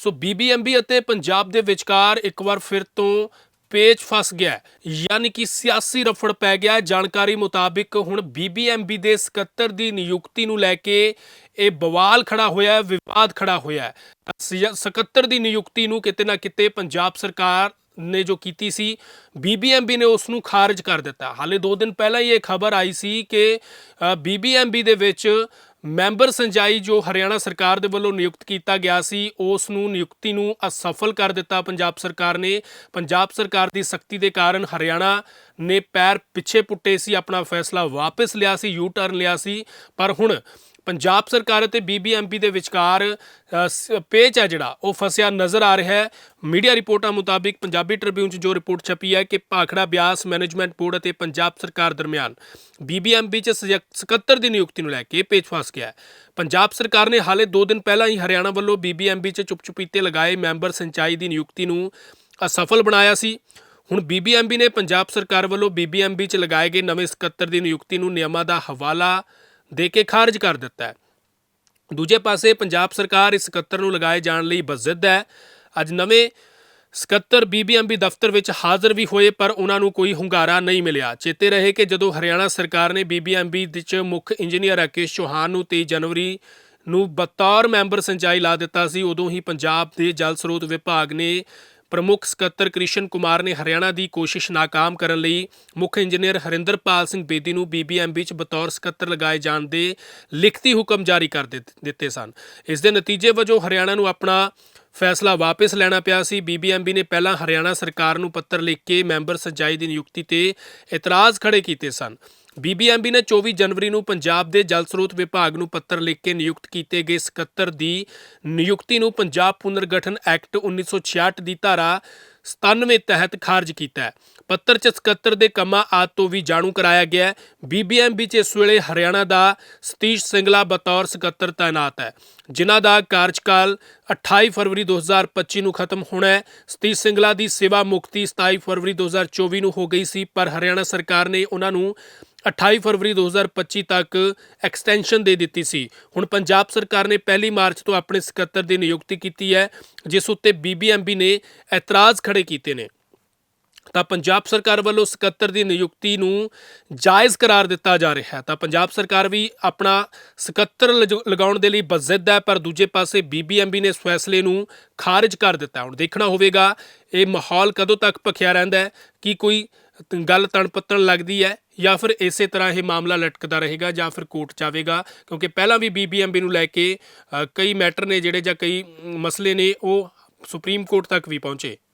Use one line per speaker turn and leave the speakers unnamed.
ਸੋ BBMB ਅਤੇ ਪੰਜਾਬ ਦੇ ਵਿਚਕਾਰ ਇੱਕ ਵਾਰ ਫਿਰ ਤੋਂ ਪੇਚ ਫਸ ਗਿਆ ਯਾਨੀ ਕਿ ਸਿਆਸੀ ਰਫੜ ਪੈ ਗਿਆ ਜਾਣਕਾਰੀ ਮੁਤਾਬਿਕ ਹੁਣ ਬੀਬੀਐਮਬੀ ਦੇ ਸਕੱਤਰ ਦੀ ਨਿਯੁਕਤੀ ਨੂੰ ਲੈ ਕੇ ਇਹ ਬਵਾਲ ਖੜਾ ਹੋਇਆ ਹੈ, ਵਿਵਾਦ ਖੜਾ ਹੋਇਆ ਹੈ। ਸਕੱਤਰ ਦੀ ਨਿਯੁਕਤੀ ਨੂੰ ਕਿਤੇ ਨਾ ਕਿਤੇ ਪੰਜਾਬ ਸਰਕਾਰ ਨੇ ਜੋ ਕੀਤੀ ਸੀ ਬੀਬੀਐਮਬੀ ਨੇ ਉਸ ਨੂੰ ਖਾਰਜ ਕਰ ਦਿੱਤਾ। ਹਾਲੇ 2 ਦਿਨ ਪਹਿਲਾਂ ਹੀ ਇਹ ਖਬਰ ਆਈ ਸੀ ਕਿ ਬੀਬੀਐਮਬੀ ਦੇ ਵਿੱਚ ਮੈਂਬਰ ਸੰਜਾਈ ਜੋ ਹਰਿਆਣਾ ਸਰਕਾਰ ਦੇ ਵੱਲੋਂ ਨਿਯੁਕਤ ਕੀਤਾ ਗਿਆ ਸੀ, ਉਸ ਨੂੰ ਨਿਯੁਕਤੀ ਨੂੰ ਅਸਫਲ ਕਰ ਦਿੱਤਾ ਪੰਜਾਬ ਸਰਕਾਰ ਨੇ। ਪੰਜਾਬ ਸਰਕਾਰ ਦੀ ਸਖਤੀ ਦੇ ਕਾਰਨ ਹਰਿਆਣਾ ਨੇ ਪੈਰ ਪਿੱਛੇ ਪੁੱਟੇ ਸੀ, ਆਪਣਾ ਫੈਸਲਾ ਵਾਪਸ ਲਿਆ ਸੀ ਯੂ ਟਰਨ ਲਿਆ ਸੀ। ਪਰ ਹੁਣ ਪੰਜਾਬ ਸਰਕਾਰ ਅਤੇ ਬੀਬੀਐਮਪੀ ਦੇ ਵਿਚਕਾਰ ਸ- ਪੇਚ ਹੈ ਜਿਹੜਾ, ਉਹ ਫਸਿਆ ਨਜ਼ਰ ਆ ਰਿਹਾ ਹੈ। ਮੀਡੀਆ ਰਿਪੋਰਟਾਂ ਮੁਤਾਬਿਕ ਪੰਜਾਬੀ ਟ੍ਰਿਬਿਊਨ 'ਚ ਜੋ ਰਿਪੋਰਟ ਛਪੀ ਹੈ ਕਿ ਭਾਖੜਾ ਬਿਆਸ ਮੈਨੇਜਮੈਂਟ ਬੋਰਡ ਅਤੇ ਪੰਜਾਬ ਸਰਕਾਰ ਦਰਮਿਆਨ ਬੀਬੀਐਮਪੀ 'ਚ ਸਜਕ- ਸਕੱਤਰ ਦੀ ਨਿਯੁਕਤੀ ਨੂੰ ਲੈ ਕੇ ਪੇਚ ਫਸ ਗਿਆ ਹੈ। ਪੰਜਾਬ ਸਰਕਾਰ ਨੇ ਹਾਲੇ 2 ਦਿਨ ਪਹਿਲਾਂ ਹੀ ਹਰਿਆਣਾ ਵੱਲੋਂ ਬੀਬੀਐਮਪੀ 'ਚ ਚੁੱਪ-ਚੁਪੀਤੇ ਲਗਾਏ ਮੈਂਬਰ ਸਿੰਚਾਈ ਦੀ ਨਿਯੁਕਤੀ ਨੂੰ ਅਸਫਲ ਬਣਾਇਆ ਸੀ। ਹੁਣ ਬੀਬੀਐਮਬੀ ਨੇ ਪੰਜਾਬ ਸਰਕਾਰ ਵੱਲੋਂ ਬੀਬੀਐਮਬੀ 'ਚ ਲਗਾਏ ਗਏ ਨਵੇਂ ਸਕੱਤਰ ਦੀ ਨਿਯੁਕਤੀ ਨੂੰ ਨਿਯਮਾਂ ਦਾ ਹਵਾਲਾ ਦੇ ਕੇ ਖਾਰਜ ਕਰ ਦਿੱਤਾ ਹੈ। ਦੂਜੇ ਪਾਸੇ ਪੰਜਾਬ ਸਰਕਾਰ ਇਸ ਸਕੱਤਰ ਨੂੰ ਲਗਾਏ ਜਾਣ ਲਈ ਬਜ਼ਿੱਦ ਹੈ। ਅੱਜ ਨਵੇਂ ਸਕੱਤਰ ਬੀਬੀਐਮਬੀ ਦਫ਼ਤਰ ਵਿੱਚ ਹਾਜ਼ਰ ਵੀ ਹੋਏ, ਪਰ ਉਹਨਾਂ ਨੂੰ ਕੋਈ ਹੁੰਗਾਰਾ ਨਹੀਂ ਮਿਲਿਆ। ਚੇਤੇ ਰਹੇ ਕਿ ਜਦੋਂ ਹਰਿਆਣਾ ਸਰਕਾਰ ਨੇ ਬੀਬੀਐਮਬੀ ਵਿੱਚ ਮੁੱਖ ਇੰਜੀਨੀਅਰ ਰਾਕੇਸ਼ ਚੌਹਾਨ ਨੂੰ 23 ਜਨਵਰੀ ਨੂੰ ਬਤੌਰ ਮੈਂਬਰ ਸਿੰਚਾਈ ਲਾ ਦਿੱਤਾ ਸੀ, ਉਦੋਂ ਹੀ ਪੰਜਾਬ ਦੇ ਜਲ ਸਰੋਤ ਵਿਭਾਗ ਨੇ ਪ੍ਰਮੁੱਖ ਸਕੱਤਰ ਕ੍ਰਿਸ਼ਨ ਕੁਮਾਰ ਨੇ ਹਰਿਆਣਾ ਦੀ ਕੋਸ਼ਿਸ਼ ਨਾਕਾਮ ਕਰਨ ਲਈ ਮੁੱਖ ਇੰਜੀਨੀਅਰ ਹਰਿੰਦਰਪਾਲ ਸਿੰਘ ਬੇਦੀ ਨੂੰ ਬੀਬੀਐਮਬੀ 'ਚ ਬਤੌਰ ਸਕੱਤਰ ਲਗਾਏ ਜਾਣ ਦੇ ਲਿਖਤੀ ਹੁਕਮ ਜਾਰੀ ਕਰ ਦਿੱਤ- ਦਿੱਤੇ ਸਨ। ਇਸ ਦੇ ਨਤੀਜੇ ਵਜੋਂ ਹਰਿਆਣਾ ਨੂੰ ਆਪਣਾ ਫੈਸਲਾ ਵਾਪਸ ਲੈਣਾ ਪਿਆ ਸੀ। ਬੀਬੀਐਮਬੀ ਨੇ ਪਹਿਲਾਂ ਹਰਿਆਣਾ ਸਰਕਾਰ ਨੂੰ ਪੱਤਰ ਲਿਖ ਕੇ ਮੈਂਬਰ ਸਿੰਚਾਈ ਦੀ ਨਿਯੁਕਤੀ ਤੇ ਇਤਰਾਜ਼ ਖੜੇ ਕੀਤੇ ਸਨ। ਬੀਬੀਐਮਬੀ ਨੇ 24 ਜਨਵਰੀ ਨੂੰ ਪੰਜਾਬ ਦੇ ਜਲ ਸਰੋਤ ਵਿਭਾਗ ਨੂੰ ਪੱਤਰ ਲਿਖ ਕੇ ਨਿਯੁਕਤ ਕੀਤੇ ਗਏ ਸਕੱਤਰ ਦੀ ਨਿਯੁਕਤੀ ਨੂੰ ਪੰਜਾਬ ਪੁਨਰਗਠਨ ਐਕਟ 1966 ਦੀ ਧਾਰਾ 97 ਤਹਿਤ ਖਾਰਜ ਕੀਤਾ ਹੈ। ਪੱਤਰ 'ਚ ਸਕੱਤਰ ਦੇ ਕੰਮਾਂ ਆਦ ਤੋਂ ਵੀ ਜਾਣੂ ਕਰਾਇਆ ਗਿਆ ਹੈ। ਬੀਬੀਐਮਬੀ 'ਚ ਇਸ ਵੇਲੇ ਹਰਿਆਣਾ ਦਾ ਸਤੀਸ਼ ਸਿੰਗਲਾ ਬਤੌਰ ਸਕੱਤਰ ਤਾਇਨਾਤ ਹੈ। ਜਿਨ੍ਹਾਂ ਦਾ ਕਾਰਜਕਾਲ 28 ਫਰਵਰੀ 2025 ਨੂੰ ਖਤਮ ਹੋਣਾ ਹੈ। ਸਤੀਸ਼ ਸਿੰਗਲਾ ਦੀ ਸੇਵਾ ਮੁਕਤੀ 27 ਫਰਵਰੀ 2024 ਨੂੰ ਹੋ ਗਈ ਸੀ, ਪਰ ਹਰਿਆਣਾ ਸਰਕਾਰ ਨੇ ਉਹਨਾਂ ਨੂੰ 28 ਫਰਵਰੀ 2025 ਤੱਕ ਐਕਸਟੈਂਸ਼ਨ ਦੇ ਦਿੱਤੀ ਸੀ। ਹੁਣ ਪੰਜਾਬ ਸਰਕਾਰ ਨੇ 1 ਮਾਰਚ ਤੋਂ ਆਪਣੇ ਸਕੱਤਰ ਦੀ ਨਿਯੁਕਤੀ ਕੀਤੀ ਹੈ, ਜਿਸ ਉੱਤੇ ਬੀਬੀਐਮਬੀ ਨੇ ਇਤਰਾਜ਼ ਖੜੇ ਕੀਤੇ ਨੇ। ਤਾਂ ਪੰਜਾਬ ਸਰਕਾਰ ਵੱਲੋਂ ਸਕੱਤਰ ਦੀ ਨਿਯੁਕਤੀ ਨੂੰ ਜਾਇਜ਼ ਕਰਾਰ ਦਿੱਤਾ ਜਾ ਰਿਹਾ ਹੈ। ਤਾਂ ਪੰਜਾਬ ਸਰਕਾਰ ਵੀ ਆਪਣਾ ਸਕੱਤਰ ਲਗਾਉਣ ਦੇ ਲਈ ਬਜ਼ਿੱਦ ਹੈ, ਪਰ ਦੂਜੇ ਪਾਸੇ ਬੀਬੀਐਮਬੀ ਨੇ ਇਸ ਫੈਸਲੇ ਨੂੰ ਖਾਰਜ ਕਰ ਦਿੱਤਾ। ਹੁਣ ਦੇਖਣਾ ਹੋਵੇਗਾ, ਇਹ ਮਾਹੌਲ ਕਦੋਂ ਤੱਕ ਭਖਿਆ ਰਹਿੰਦਾ ਹੈ, ਕਿ ਕੋਈ ਗੱਲ ਤਣਪੱਤਣ ਲੱਗਦੀ ਹੈ, ਜਾਂ ਫਿਰ ਇਸੇ ਤਰ੍ਹਾਂ ਇਹ ਮਾਮਲਾ ਲਟਕਦਾ ਰਹੇਗਾ, ਜਾਂ ਫਿਰ ਕੋਰਟ ਜਾਵੇਗਾ। ਕਿਉਂਕਿ ਪਹਿਲਾਂ ਵੀ ਬੀਬੀਐਮਬੀ ਨੂੰ ਲੈ ਕੇ ਕਈ ਮੈਟਰ ਨੇ ਜਿਹੜੇ ਜਾਂ ਕਈ ਮਸਲੇ ਨੇ, ਉਹ ਸੁਪਰੀਮ ਕੋਰਟ ਤੱਕ ਵੀ ਪਹੁੰਚੇ।